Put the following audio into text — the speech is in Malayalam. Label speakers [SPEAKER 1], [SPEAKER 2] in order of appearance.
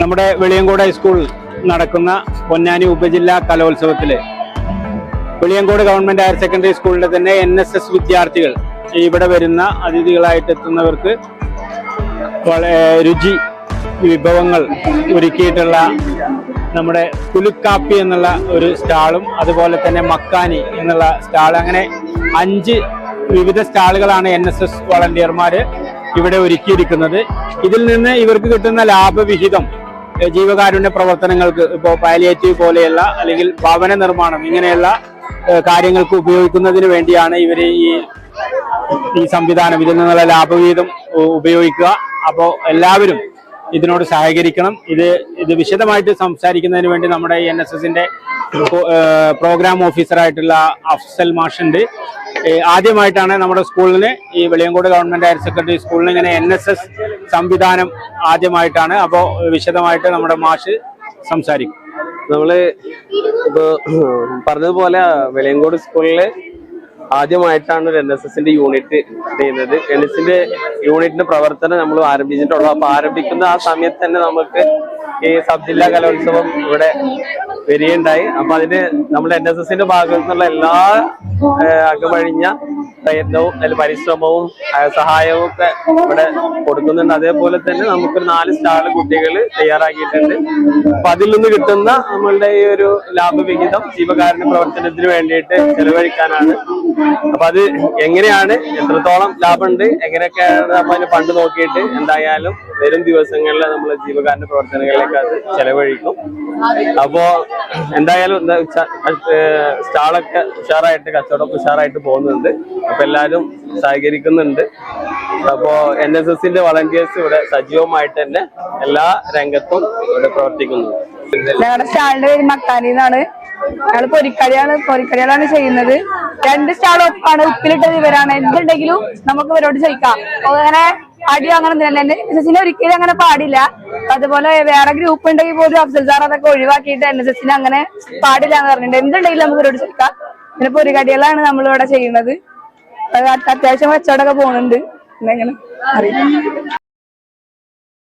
[SPEAKER 1] നമ്മുടെ വെളിയങ്കോട് ഹൈസ്കൂൾ നടക്കുന്ന പൊന്നാനി ഉപജില്ലാ കലോത്സവത്തിൽ വെളിയങ്കോട് ഗവൺമെന്റ് ഹയർ സെക്കൻഡറി സ്കൂളിലെ തന്നെ എൻ എസ് എസ് വിദ്യാർത്ഥികൾ ഇവിടെ വരുന്ന അതിഥികളായിട്ട് എത്തുന്നവർക്ക് രുചി വിഭവങ്ങൾ ഒരുക്കിയിട്ടുള്ള നമ്മുടെ കുലുക്കാപ്പി എന്നുള്ള ഒരു സ്റ്റാളും അതുപോലെ തന്നെ മക്കാനി എന്നുള്ള സ്റ്റാൾ. അങ്ങനെ അഞ്ച് വിവിധ സ്റ്റാളുകളാണ് എൻ എസ് എസ് വളണ്ടിയർമാര് ഇവിടെ ഒരുക്കിയിരിക്കുന്നത്. ഇതിൽ നിന്ന് ഇവർക്ക് കിട്ടുന്ന ലാഭവിഹിതം ജീവകാരുണ്യ പ്രവർത്തനങ്ങൾക്ക് ഇപ്പോൾ പാലിയേറ്റീവ് പോലെയുള്ള അല്ലെങ്കിൽ ഭവന നിർമ്മാണം ഇങ്ങനെയുള്ള കാര്യങ്ങൾക്ക് ഉപയോഗിക്കുന്നതിന് വേണ്ടിയാണ് ഇവർ ഈ ഈ സംവിധാനം ഇതിൽ നിന്നുള്ള ലാഭവിഹിതം ഉപയോഗിക്കുക. അപ്പോൾ എല്ലാവരും ഇതിനോട് സഹകരിക്കണം. ഇത് ഇത് വിശദമായിട്ട് സംസാരിക്കുന്നതിന് വേണ്ടി നമ്മുടെ എൻ എസ് എസിന്റെ പ്രോഗ്രാം ഓഫീസറായിട്ടുള്ള അഫ്സൽ ഏഹ് ആദ്യമായിട്ടാണ് നമ്മുടെ സ്കൂളിന് ഈ വെളിയങ്കോട് ഗവൺമെന്റ് ഹയർ സെക്കൻഡറി സ്കൂളിന് ഇങ്ങനെ എൻ എസ് എസ് സംവിധാനം ആദ്യമായിട്ടാണ്. അപ്പോൾ വിശദമായിട്ട് നമ്മുടെ മാഷ് സംസാരിക്കും.
[SPEAKER 2] നമ്മൾ ഇപ്പോൾ പറഞ്ഞതുപോലെ വെളിയങ്കോട് സ്കൂളിൽ ആദ്യമായിട്ടാണ് ഒരു എൻ എസ് എസിന്റെ യൂണിറ്റ് ചെയ്യുന്നത്. എൻ എസിന്റെ യൂണിറ്റിന്റെ പ്രവർത്തനം നമ്മൾ ആരംഭിച്ചിട്ടുള്ളൂ. അപ്പൊ ആരംഭിക്കുന്ന ആ സമയത്ത് തന്നെ നമുക്ക് ഈ സബ് ജില്ലാ കലോത്സവം ഇവിടെ വരികയുണ്ടായി. അപ്പൊ അതിന് നമ്മൾ എൻ എസ് എസിന്റെ ഭാഗത്തു നിന്നുള്ള എല്ലാ അകമഴിഞ്ഞ പ്രയത്നവും അതിൽ പരിശ്രമവും സഹായവും ഒക്കെ ഇവിടെ കൊടുക്കുന്നുണ്ട്. അതേപോലെ തന്നെ നമുക്കൊരു നാല് സ്റ്റാൾ കുട്ടികൾ തയ്യാറാക്കിയിട്ടുണ്ട്. അപ്പൊ അതിൽ നിന്ന് കിട്ടുന്ന നമ്മളുടെ ഈ ഒരു ലാഭവിഹിതം ജീവകാരുണ്യ പ്രവർത്തനത്തിന് വേണ്ടിയിട്ട് ചെലവഴിക്കാനാണ്. അപ്പൊ അത് എങ്ങനെയാണ് എത്രത്തോളം ലാഭമുണ്ട് എങ്ങനെയൊക്കെയാണ് അപ്പൊ അതിന് ഫണ്ട് നോക്കിയിട്ട് എന്തായാലും വരും ദിവസങ്ങളിൽ നമ്മൾ ജീവകാരുണ്യ പ്രവർത്തനങ്ങളിലേക്ക് അത് ചെലവഴിക്കും. അപ്പോ എന്തായാലും എന്താ സ്റ്റാളൊക്കെ ഉഷാറായിട്ട് കച്ചവടം ഉഷാറായിട്ട് പോകുന്നുണ്ട്. അപ്പൊ എല്ലാവരും സഹകരിക്കുന്നുണ്ട്. അപ്പോ എൻ എസ് എസിന്റെ വളണ്ടിയേഴ്സ് ഇവിടെ സജീവമായിട്ട് തന്നെ എല്ലാ രംഗത്തും ഇവിടെ പ്രവർത്തിക്കുന്നു.
[SPEAKER 3] ഞങ്ങളുടെ സ്റ്റാളിന്റെ പേര് മക്കാനി എന്നാണ്. ഞങ്ങൾ പൊരിക്കടിയാണ് പൊരിക്കടികളാണ് ചെയ്യുന്നത്. രണ്ട് സ്റ്റാൾ ഒപ്പാണ് ഉപ്പിലിട്ടത് ഇവരാണ്. എന്തുണ്ടെങ്കിലും നമുക്ക് ഇവരോട് ചോദിക്കാം. അങ്ങനെ അടിയോ അങ്ങനെ തന്നെ എൻ എസ് എസിനെ ഒരിക്കലും അങ്ങനെ പാടില്ല. അതുപോലെ വേറെ ഗ്രൂപ്പ് ഉണ്ടെങ്കിൽ പോലും അഫ്സൽ സാർ അതൊക്കെ ഒഴിവാക്കിയിട്ട് എൻ എസ് എസിനെ അങ്ങനെ പാടില്ല എന്ന് പറഞ്ഞിട്ടുണ്ട്. എന്തുണ്ടെങ്കിലും നമുക്ക് ഇവരോട് ചോദിക്കാം. പിന്നെ പൊരിക്കടികളാണ് നമ്മളിവിടെ ചെയ്യുന്നത്. അത് അത്യാവശ്യം കച്ചവടമൊക്കെ പോകുന്നുണ്ട്. എന്നെങ്ങനെ അറിയാം